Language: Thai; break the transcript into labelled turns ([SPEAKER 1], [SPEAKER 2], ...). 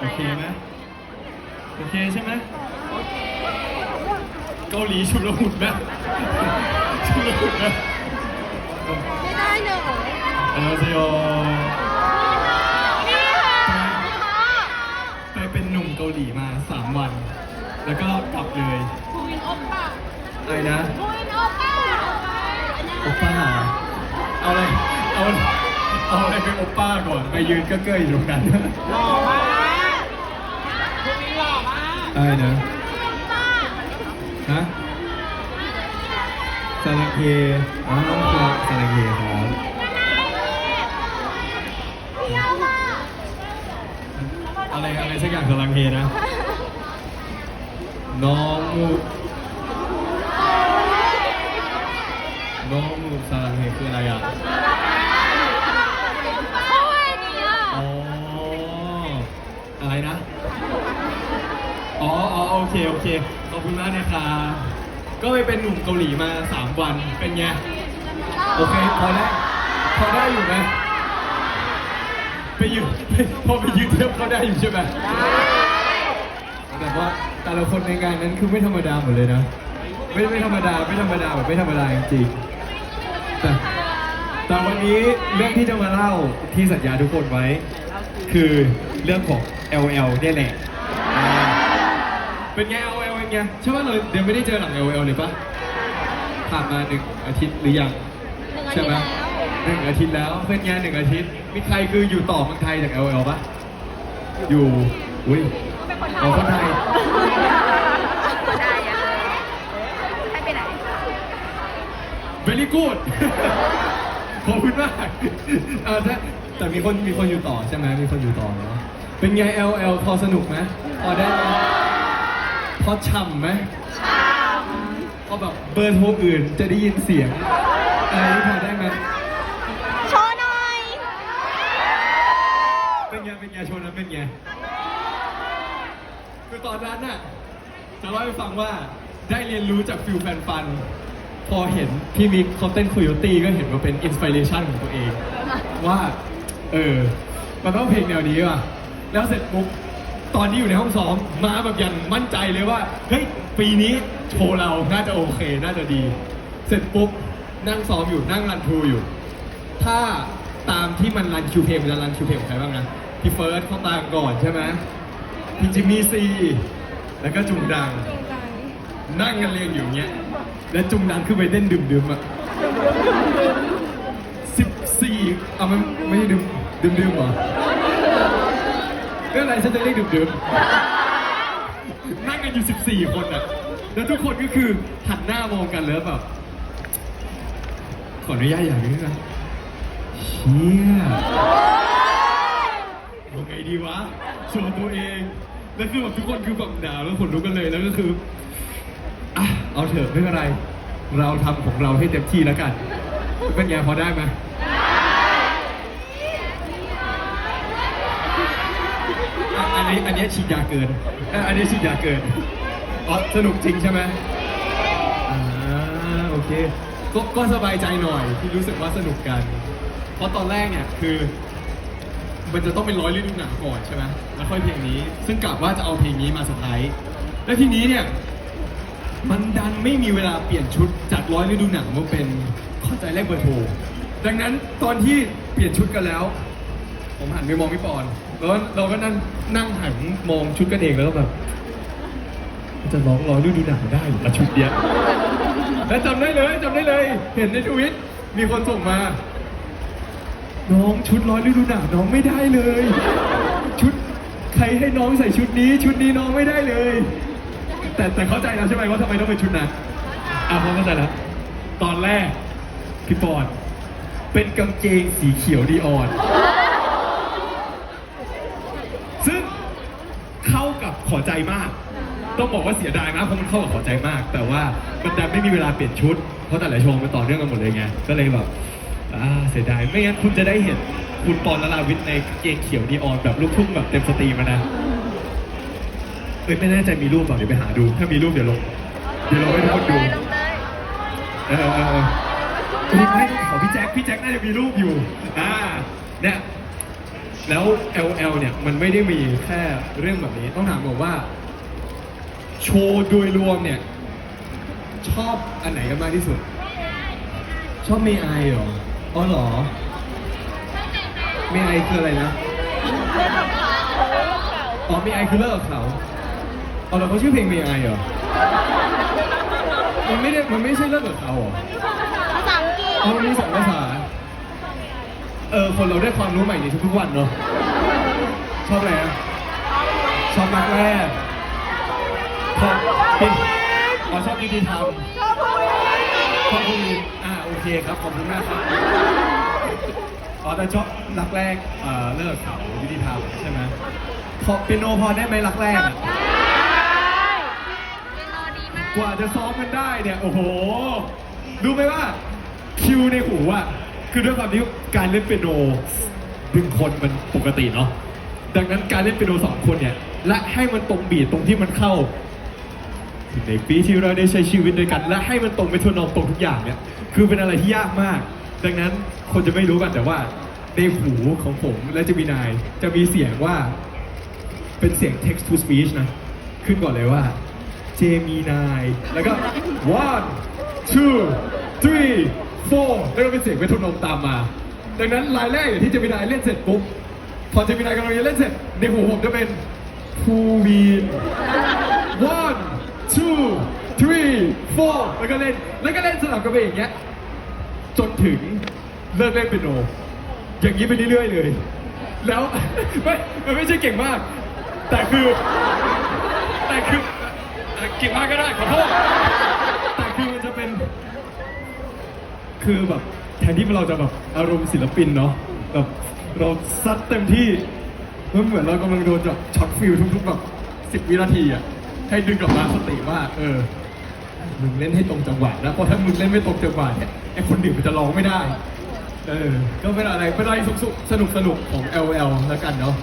[SPEAKER 1] โอเคไหมโอเคใช่ไหมเกาหลีชุลมุนนะชุลมุนนะ
[SPEAKER 2] ไม่ได้เลย
[SPEAKER 1] อันนี้เซโย
[SPEAKER 2] นี่ค่ะ
[SPEAKER 1] ไปเป็นหนุ่มเกาหลีมา3วัน แล้วก็กลับเลย
[SPEAKER 2] ภูวินโอปป้า
[SPEAKER 1] อะไรนะ
[SPEAKER 2] ภูวินโอปป้า
[SPEAKER 1] โอป้าเหรอเอาอะไรเอาเอาอะไรเป็นโอป้าก่อน ไปยืนเก้อๆอยู่ตรงนั้น
[SPEAKER 2] หล่อมากภูวินหล่อมาก
[SPEAKER 1] อะไรนะฮะซาลังเคอ๋อครับซาลังเคครับอะไรอะไรสักอย่างซาลังเคนะ น้องมูน้องมูซาลังเคคืออะไรอะ
[SPEAKER 2] โอ้ยเนี่ย
[SPEAKER 1] อ๋อ อะไรนะ อ๋ออ๋อ โอเคโอเค ขอบคุณมากนะครับก็ไปเป็นหนุ่มเกาหลีมา 3 วันเป็นไง โอเค พอได้พอได้อยู่ไหมไปยืนพอไปยืนเทียบเขาได้อยู่ใช่ไหมแต่ว่าแต่ละคนในงานนั้นคือไม่ธรรมดาหมดเลยนะ ไม่ไม่ธรรมดาไม่ธรรมดาแบบไม่ธรรมดาจริงๆแต่แต่วันนี้เรื่องที่จะมาเล่าที่สัญญาทุกคนไว้ คือเรื่องของ LL เนี่ยแหละ เป็นไง LL เป็นไงใช่ป่ะเราเดี๋ยวไม่ได้เจอหลัง LL เลยปะผ่านมาหนึ่งอาทิตย์หรือยังใช่ไหมหนึ่งอาทิตย์แล้วเป็นไงหนึ่งอาทิตย์มีใครคืออยู่ต่อเมืองไทยจาก LL ปะอยู่อุ้ยเอาคนไทย
[SPEAKER 2] ได้อะให้ไปไหน
[SPEAKER 1] very good ขอบคุณมากเออแต่แต่มีคนมีคนอยู่ต่อใช่ไหมมีคนอยู่ต่อเนาะเป็นไง LL พอสนุกไหมพอได้ไหม พอฉ่ำไหมพอแบบเบอร์โทรอื่นจะได้ยินเสียงอะไรนี่พอได้ไหม
[SPEAKER 2] โชว์หน่อย
[SPEAKER 1] เป็นไงเป็นไงโชว์นั้นเป็นไงคือตอนนั้นน่ะจะเล่าให้ฟังว่าได้เรียนรู้จากฟิลแฟนฟัน พอเห็นพี่มิกเขาเต้นคุยโยตี้ก็เห็นว่าเป็นอินสปิเรชันของตัวเอง ว่า เออ มันต้องเพลงแนวนี้ว่ะ แล้วเสร็จปุ๊บ ตอนที่อยู่ในห้องซ้อมมาแบบอยังมั่นใจเลยว่าเฮ้ยปีนี้โชว์เราน่าจะโอเค น่าจะดี เสร็จปุ๊บนั่งซ้อมอยู่นั่งรันทรูอยู่ ถ้าตามที่มันรันคิวเพลงมันจะรันคิวเพลงของใครบ้างนะพี่เฟิร์สเขาตามก่อนใช่ไหมพี่จิมมี่ซีแล้วก็จุงดัง นั่งกันเรียงอยู่อย่างเงี้ย แล้วจุงดังขึ้นไปเต้นดื่มๆอะสิบสี่เอะมันไม่ดื่มดื่มดื่มเหรอ เรื่องอะไรฉันจะเรียกดื่มดื่มนั่งกันอยู่สิบสี่คนอะ แล้วทุกคนก็คือหันหน้ามองกันแล้วแบบขออนุญาตอย่างนี้นะเชี่ยยังไงดีวะโชว์ตัวเอง แล้วคือแบบทุกคนคือแบบหนาวแล้วขนลุกกันเลย แล้วก็คืออะเอาเถอะไม่เป็นไร เราทำของเราให้เต็มที่แล้วกัน เป็นไงพอได้ไหม อันนี้อันนี้ฉีดยาเกินอะอันนี้ฉีดยาเกินอ๋อสนุกจริงใช่ไหมอ่าโอเคก็ก็สบายใจหน่อยที่รู้สึกว่าสนุกกัน เพราะตอนแรกเนี่ยคือ มันจะต้องเป็นร้อยฤดูหนาวก่อนใช่ไหมแล้วค่อยเพลงนี้ ซึ่งกะว่าจะเอาเพลงนี้มาสไพรส์แล้วทีนี้เนี่ยมันดันไม่มีเวลาเปลี่ยนชุดจากร้อยฤดูหนาวมาเป็นข้าใจเลขเบอร์โทรดังนั้นตอนที่เปลี่ยนชุดกันแล้ว ผมหันไปมองพี่ปอน แล้วเราก็นั่งนั่งหันมองชุดกันเองแล้วก็แบบจะร้องร้อยฤดูหนาวได้เหรอชุดเดียวแล้วจำได้เลยจำได้เลย เห็นในทวิตมีคนส่งมา น้องชุดร้อยฤดูหนาวน้องไม่ได้เลย ชุดใครให้น้องใส่ชุดนี้ ชุดนี้น้องไม่ได้เลย แต่แต่เข้าใจแล้วใช่ไหมว่าทำไมต้องเป็นชุดนั้นอะผมเข้าใจแล้วตอนแรกพี่ปอนเป็นกางเกงสีเขียวดีออน ซึ่งเขอใจมาก ต้องบอกว่าเสียดายมากเพราะมันเข้ากับขอใจมาก แต่ว่ามันดันไม่มีเวลาเปลี่ยนชุด เพราะแต่ละโชว์มันต่อเนื่องกันหมดเลยไง ก็เลยแบบอ่าเสียดาย ไม่งั้นคุณจะได้เห็นคุณปอนละลาวิทย์ในเกงเขียวดีออนแบบลูกทุ่งแบบเต็มสตรีมนะเอ้ยไม่แน่ใจมีรูปเปล่าเดี๋ยวไปหาดู ถ้ามีรูปเดี๋ยวลง เดี๋ยวเราให้ทุกคนดู
[SPEAKER 2] เอ
[SPEAKER 1] อเออเออไม่ไม่ขอพี่แจ็คพี่แจ็คน่าจะมีรูปอยู่ อ่า เนี่ย แล้ว LL เนี่ยมันไม่ได้มีแค่เรื่องแบบนี้ต้องถามบอกว่า โชว์โดยรวมเนี่ย ชอบอันไหนกันมากที่สุด ชอบเมไอเหรออ๋อเหรอเมไอคืออะไรนะอ๋อเมไอคือเลิกกับเขาอ๋อแล้วเขาชื่อเพลงเมไอเหรอมันไม่ได้มันไม่ใช่เลิกกับเขาเหรอ
[SPEAKER 3] ภาษาอังกฤษ
[SPEAKER 1] อ๋อมันมีสองภาษา เออคนเราได้ความรู้ใหม่ในทุกๆวันเนาะชอบอะไรนะชอบรักแรกชอบเป็นอ๋อชอบยุติธรรมชอบภูมิอ่าโอเคครับขอบคุณมากครับอ๋อแต่ชอบรักแรกเอ่อเลิกกับเขายุติธรรมใช่ไหมพอเป็นโนพอได้ไหมรักแรกอะ
[SPEAKER 3] เป็นโนดีมาก
[SPEAKER 1] กว่าจะซ้อมกันได้เนี่ยโอ้โหรู้ไหมว่าคิวในหูอะ คือด้วยความที่การเล่นเปียโนหนึ่งคนมันปกติเนาะดังนั้นการเล่นเปียโนสองคนเนี่ย และให้มันตรงบีทตรงที่มันเข้าในปีที่เราได้ใช้ชีวิตด้วยกัน และให้มันตรงไปทวนองตรงทุกอย่างเนี่ยคือเป็นอะไรที่ยากมาก ดังนั้นคนจะไม่รู้กันแต่ว่าในหูของผมและจะมีนายจะมีเสียงว่าเป็นเสียง text to speech นะ ขึ้นก่อนเลยว่าเจมีนายแล้วก็ one two three four แล้วก็เป็นเสียงเมโทโนมตามมา ดังนั้นลายแรกอย่างที่เจมินายเล่นเสร็จปุ๊บพอเจมินายกำลังจะเล่นเสร็จในหูผมจะเป็นภูวีน one two three four แล้วก็เล่นแล้วก็เล่นสลับกันไปอย่างเงี้ยจนถึงเลิกเล่นเปียโน อย่างนี้ไปเรื่อยๆเลย แล้วไม่มันไม่ใช่เก่งมาก แต่คือ แต่คือเอ่อเก่งมากก็ได้ขอโทษ แต่คือมันจะเป็น คือแบบแทนที่เราจะแบบอารมณ์ศิลปินเนาะแบบเราซัดเต็มที่มันเหมือนเรากำลังโดนแบบช็อตฟิลทุกๆแบบสิบวินาทีอะให้ดึงกลับมาสติว่าเออมึงเล่นให้ตรงจังหวะนะเพราะถ้ามึงเล่นไม่ตรงจังหวะเนี่ยไอคนดื่มมันจะร้องไม่ได้ เออ ก็เป็นอะไรเป็นอะไรสุกๆสนุกสนุกของ LL แล้วกันเนาะ